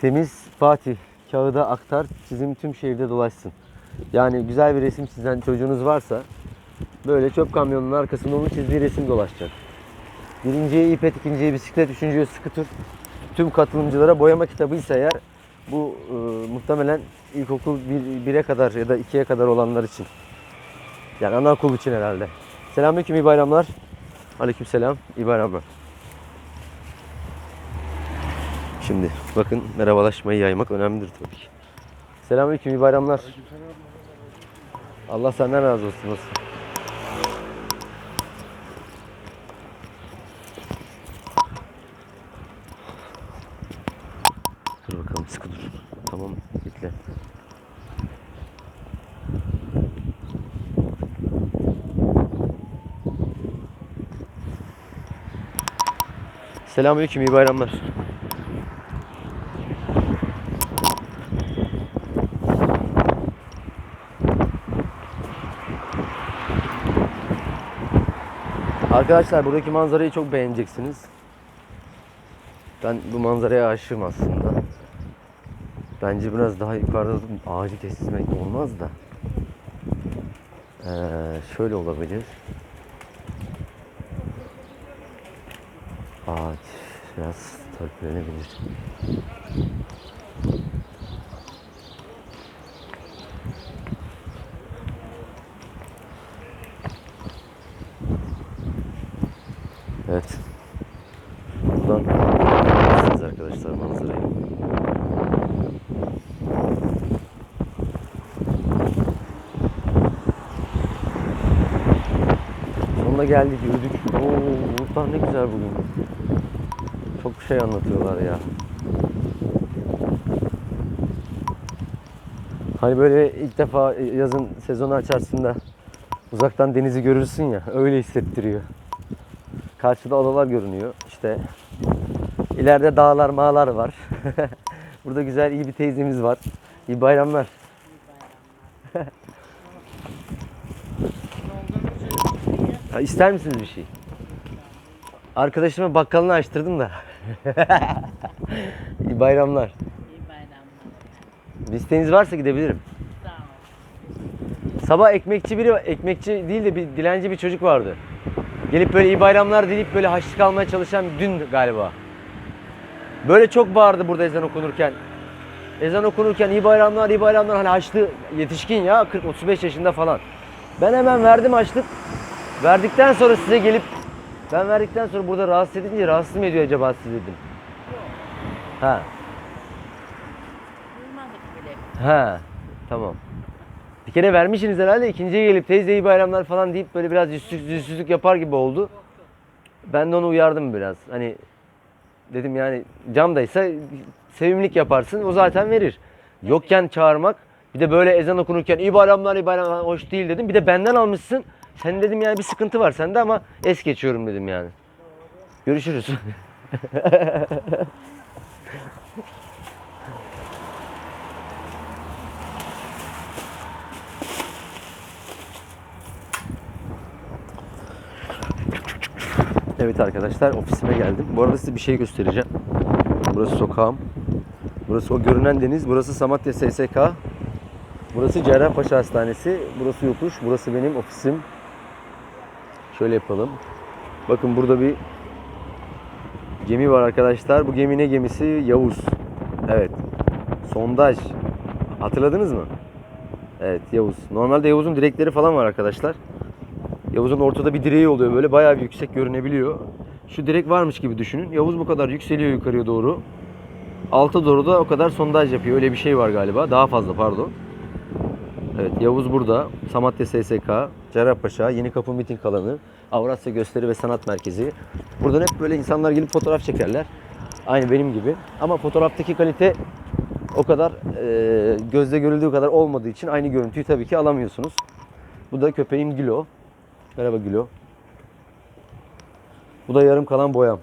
Temiz Fatih kağıda aktar çizim tüm şehirde dolaşsın. Yani güzel bir resim çizen çocuğunuz varsa böyle çöp kamyonunun arkasında onun çizdiği resim dolaşacak. Birinciye ipet, ikinciye bisiklet, üçüncüye skuter. Tüm katılımcılara boyama kitabı ise eğer bu e, muhtemelen ilkokul 1'e kadar ya da 2'ye kadar olanlar için. Yani anaokul için herhalde. Selamünaleyküm iyi bayramlar. Aleykümselam iyi bayramlar. Şimdi bakın merhabalaşmayı yaymak önemlidir tabii ki. Selamünaleyküm iyi bayramlar. Allah senden razı olsun. Dur bakalım sıkı dur. Tamam bekle. Selamünaleyküm iyi bayramlar. Arkadaşlar buradaki manzarayı çok beğeneceksiniz. Ben bu manzaraya aşığım aslında. Bence biraz daha yukarıda ağacı kesmek olmaz da. Ee, şöyle olabilir. Ağaç biraz törpülenebilir. Evet. Buradan görüyorsunuz arkadaşlar manzarayı. Sonuna geldik, yürüdük. Oo, bulutlar ne güzel bugün. Çok şey anlatıyorlar ya. Hani böyle ilk defa yazın sezonu açarsın da uzaktan denizi görürsün ya öyle hissettiriyor. Karşıda adalar görünüyor. İşte ileride dağlar mağlar var. Burada güzel iyi bir teyzemiz var. İyi bayramlar. Ha, İster misiniz bir şey? Arkadaşıma bakkalını açtırdım da. iyi bayramlar. İyi bayramlar. Bir isteğiniz varsa gidebilirim. Sağ ol. Sabah ekmekçi biri, ekmekçi değil de bir dilenci bir çocuk vardı. Gelip böyle iyi bayramlar deyip böyle haçlık almaya çalışan dün galiba. Böyle çok bağırdı burada ezan okunurken. Ezan okunurken iyi bayramlar, iyi bayramlar hani haçlı yetişkin ya 40-35 yaşında falan. Ben hemen verdim haçlık. Verdikten sonra size gelip ben verdikten sonra burada rahatsız edince rahatsız mı ediyor acaba sizi dedim. Ha, ha, tamam. Bir kere vermişsiniz herhalde. ikinciye gelip teyze iyi bayramlar falan deyip böyle biraz yüzsüz, yüzsüzlük yapar gibi oldu. Ben de onu uyardım biraz. Hani dedim yani camdaysa sevimlilik yaparsın o zaten verir. Yokken çağırmak bir de böyle ezan okunurken iyi bayramlar iyi bayramlar hoş değil dedim. Bir de benden almışsın. Sen dedim yani bir sıkıntı var sende ama es geçiyorum dedim yani. Görüşürüz. Evet arkadaşlar ofisime geldim. Bu arada size bir şey göstereceğim. Burası sokağım. Burası o görünen deniz. Burası Samatya SSK. Burası Cerrahpaşa Hastanesi. Burası yokuş. Burası benim ofisim. Şöyle yapalım. Bakın burada bir gemi var arkadaşlar. Bu gemi ne gemisi? Yavuz. Evet. Sondaj. Hatırladınız mı? Evet Yavuz. Normalde Yavuz'un direkleri falan var arkadaşlar. Yavuz'un ortada bir direği oluyor böyle bayağı bir yüksek görünebiliyor. Şu direk varmış gibi düşünün. Yavuz bu kadar yükseliyor yukarıya doğru. Alta doğru da o kadar sondaj yapıyor. Öyle bir şey var galiba. Daha fazla pardon. Evet Yavuz burada. Samatya SSK, Cerrahpaşa, Yeni Kapı Miting Alanı, Avrasya Gösteri ve Sanat Merkezi. Buradan hep böyle insanlar gelip fotoğraf çekerler. Aynı benim gibi. Ama fotoğraftaki kalite o kadar e, gözle görüldüğü kadar olmadığı için aynı görüntüyü tabii ki alamıyorsunuz. Bu da köpeğim Gülo. Merhaba Gülo. Bu da yarım kalan boyam.